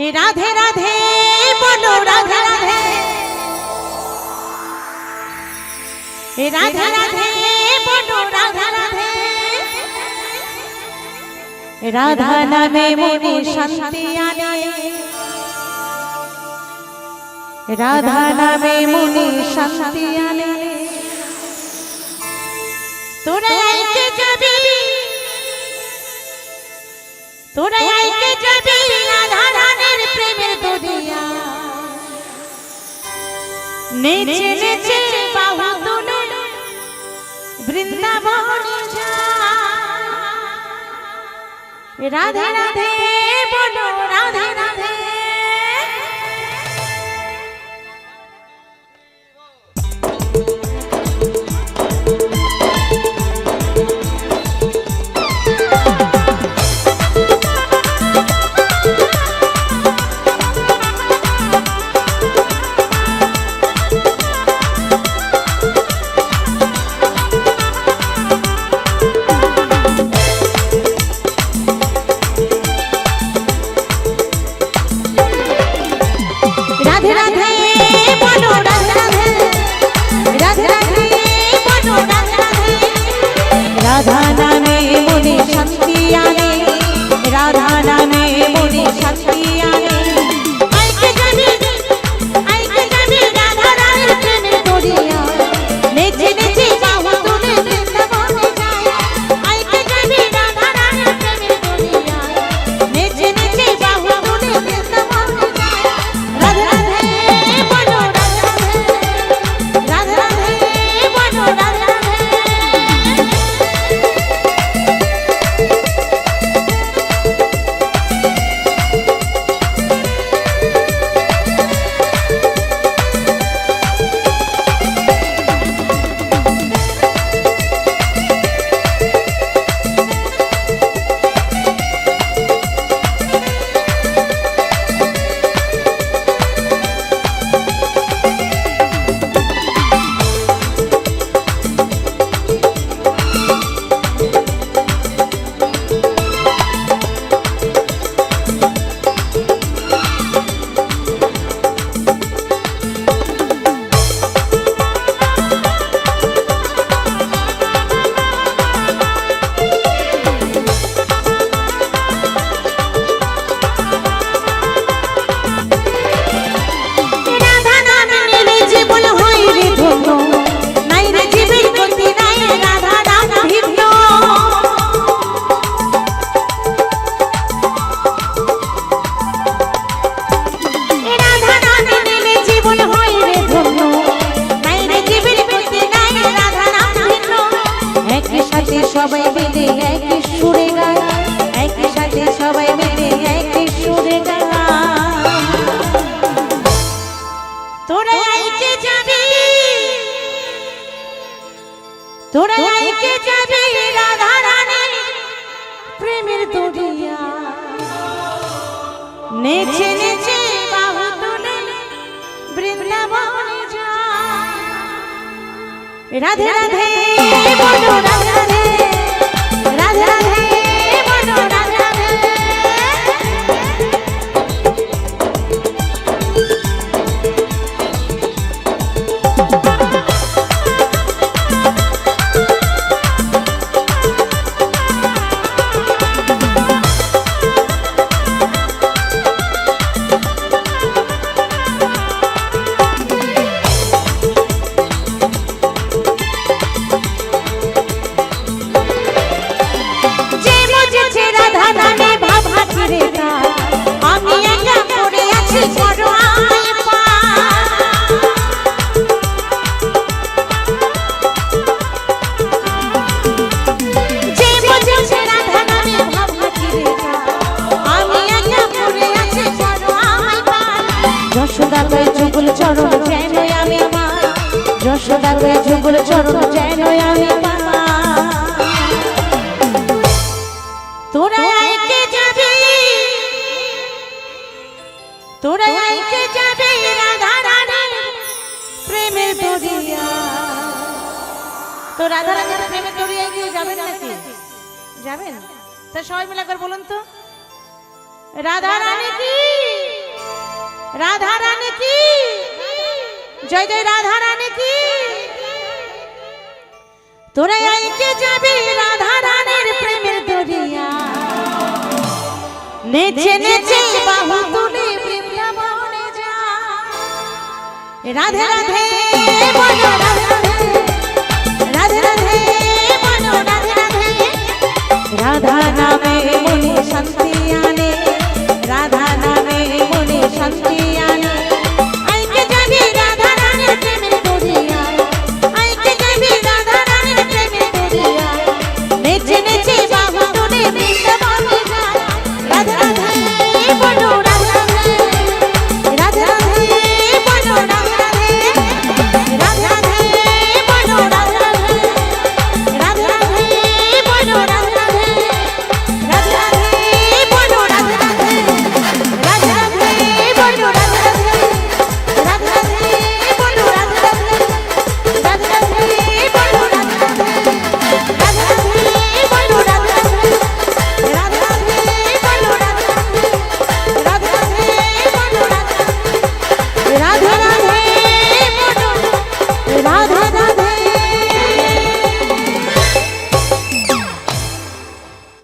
রাধে রাধে, বলো রাধে রাধে। রাধে রাধে, বলো রাধে রাধে। রাধা নামে মনে শান্তি আনে। রাধা নামে মনে শান্তি আনে। তোরা আইতে যাবি। তোরা আইতে যাবি, রাধা প্রেমের দুনিয়া। নেচে নেচে বাহু তুলে বৃন্দাবনে যা রাধে রাধে বলো রাধে রাধে রাধে। রাধা নামে মনে শান্তি আনে রাধা নামে মনে শান্তি আইকে যাবি রাধা রানী। প্রেমের দরিয়া নেচে নেচে বাহু তুলে বৃন্দাবনে যা রাধে রাধে বলো রাধে রাধে রাধে রাধে। তো রাধা রানীর প্রেমের দরিয়ায় তা সবাই মিলে বলুন তো। রাধা রানী কি? রাধা রানী কি? জয় জয় রাধা রানী কি? তোরা আইকে যাবি রাধা রানীর প্রেমের দরিয়া। নেচে নেচে বাহু তুলে বৃন্দাবনে যা। রাধে রাধে বলো রাধে রাধে। রাধে বলো রাধে রাধে। রাধা নামে মনে শান্তি আনে। রাধা নামে মনে শান্তি আনে।